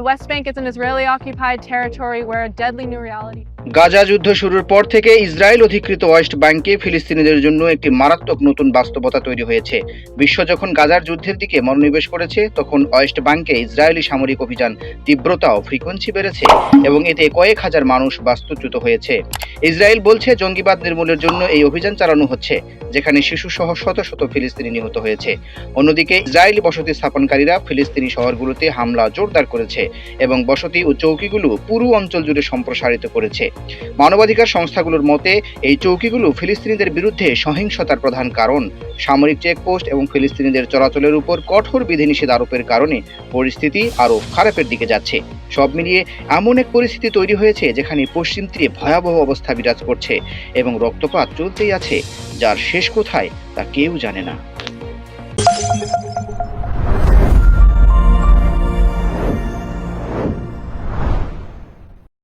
The West Bank is an Israeli occupied territory where a deadly new reality. Gaza যুদ্ধ শুরুর পর থেকে Israel অধিকৃত ওয়েস্ট ব্যাংকে ফিলিস্তিনিদের জন্য একটি মারাত্মক নতুন বাস্তবতা তৈরি হয়েছে। বিশ্ব যখন গাজার যুদ্ধের দিকে মনোনিবেশ করেছে, তখন ওয়েস্ট ব্যাংকে ইসরায়েলি সামরিক অভিযান তীব্রতা ও ফ্রিকোয়েন্সি বেড়েছে এবং এতে কয়েক হাজার মানুষ বাস্তুচ্যুত হয়েছে। ইসরায়েল বলছে, জঙ্গিবাদ নির্মূলের জন্য এই অভিযান চালানো হচ্ছে, যেখানে শিশু সহ শত শত ফিলিস্তিনি নিহত হয়েছে। অন্যদিকে, ইসরায়েলি বসতি স্থাপনকারীরা ফিলিস্তিনি শহরগুলোতে হামলা জোরদার করেছে এবং বসতি ও চৌকিগুলো পুরো অঞ্চল জুড়ে সম্প্রসারিত করেছে। মানবাধিকার সংস্থাগুলোর মতে, এই চৌকিগুলো ফিলিস্তিনিদের বিরুদ্ধে সহিংসতার প্রধান কারণ। সামরিক চেকপোস্ট এবং ফিলিস্তিনিদের চলাচলের উপর কঠোর বিধিনিষেধ আরোপের কারণে পরিস্থিতি আরও খারাপের দিকে যাচ্ছে। সব মিলিয়ে এমন এক পরিস্থিতি তৈরি হয়েছে যেখানে পশ্চিম তীরে ভয়াবহ অবস্থা বিরাজ করছে এবং রক্তপাত চলতেই আছে, যার শেষ কোথায় তা কেউ জানে না।